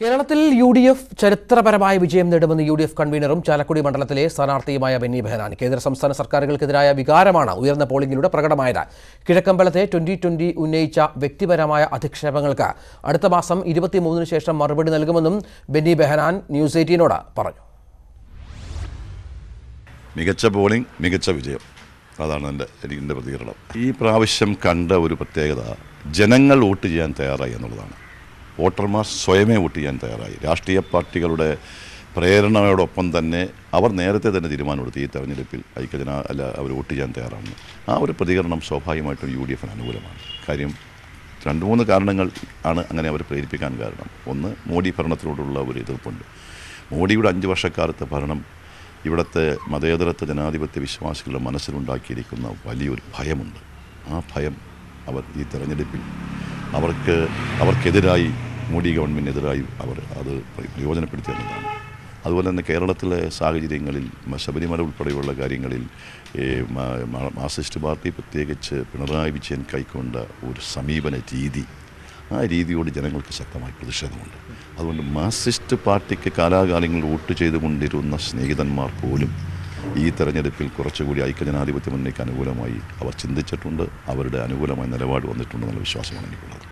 കേരളത്തിൽ U D F ചരിത്രപരമായ വിജയം നേടുമെന്ന് യു ഡി എഫ് കൺവീനറും ചാലക്കുടി മണ്ഡലത്തിലെ സ്ഥാനാർത്ഥിയുമായ ബെന്നി ബെഹനാൻ കേന്ദ്ര സംസ്ഥാന സർക്കാരുകൾക്കെതിരായ വികാരമാണ് ഉയർന്ന പോളിംഗിലൂടെ പ്രകടമായത്. കിഴക്കമ്പലത്തെ ട്വന്റി ട്വന്റി ഉന്നയിച്ച വ്യക്തിപരമായ അധിക്ഷേപങ്ങൾക്ക് അടുത്ത മാസം ഇരുപത്തിമൂന്നിന് ശേഷം മറുപടി നൽകുമെന്നും ബെന്നി ബെഹനാൻ ന്യൂസ് എയ്റ്റീനോട് പറഞ്ഞു. മികച്ച പോളിംഗ് മികച്ച വിജയം. അതാണ് എന്റെ പ്രതികരണം. ഈ പ്രാവശ്യം കണ്ട ഒരു പ്രത്യേകത ജനങ്ങൾ വോട്ട് ചെയ്യാൻ തയ്യാറായി എന്നുള്ളതാണ്. വോട്ടർമാർ സ്വയമേ വോട്ട് ചെയ്യാൻ തയ്യാറായി. രാഷ്ട്രീയ പാർട്ടികളുടെ പ്രേരണയോടൊപ്പം തന്നെ അവർ നേരത്തെ തന്നെ തീരുമാനമെടുത്ത് ഈ തെരഞ്ഞെടുപ്പിൽ ഐക്യജന അല്ല അവർ വോട്ട് ചെയ്യാൻ തയ്യാറാണ്. ആ ഒരു പ്രതികരണം സ്വാഭാവികമായിട്ടും യു ഡി എഫിന് അനുകൂലമാണ്. കാര്യം രണ്ട് മൂന്ന് കാരണങ്ങൾ ആണ് അങ്ങനെ അവർ പ്രേരിപ്പിക്കാൻ കാരണം. ഒന്ന് മോഡി ഭരണത്തിനോടുള്ള ഒരു എതിർപ്പുണ്ട്. മോഡിയുടെ അഞ്ച് വർഷക്കാലത്തെ ഭരണം ഇവിടുത്തെ മതേതരത്വ ജനാധിപത്യ വിശ്വാസികളുടെ മനസ്സിലുണ്ടാക്കിയിരിക്കുന്ന വലിയൊരു ഭയമുണ്ട്. ആ ഭയം അവർ ഈ തെരഞ്ഞെടുപ്പിൽ അവർക്ക് അവർക്കെതിരായി മോഡി ഗവൺമെന്റിനെതിരായി അവർ അത് പ്രയോജനപ്പെടുത്തിയെന്നതാണ് അതുപോലെ തന്നെ കേരളത്തിലെ സാഹചര്യങ്ങളിൽ ശബരിമല ഉൾപ്പെടെയുള്ള കാര്യങ്ങളിൽ ഈ മ- മ- മാർക്സിസ്റ്റ് പാർട്ടി പ്രത്യേകിച്ച് പിണറായി വിജയൻ കൈക്കൊണ്ട ഒരു സമീപന രീതി ആ രീതിയോട് ജനങ്ങൾക്ക് ശക്തമായി പ്രതിഷേധമുണ്ട്. അതുകൊണ്ട് മാർക്സിസ്റ്റ് പാർട്ടിക്ക് കാലാകാലങ്ങളിൽ വോട്ട് ചെയ്തുകൊണ്ടിരുന്ന സ്നേഹിതന്മാർ പോലും ഈ തെരഞ്ഞെടുപ്പിൽ കുറച്ചുകൂടി ഐക്യജനാധിപത്യ മുന്നണിക്ക് അനുകൂലമായി അവർ ചിന്തിച്ചിട്ടുണ്ട്. അവരുടെ അനുകൂലമായ നിലപാട് വന്നിട്ടുണ്ടെന്നുള്ള വിശ്വാസമാണ് എനിക്കുള്ളത്.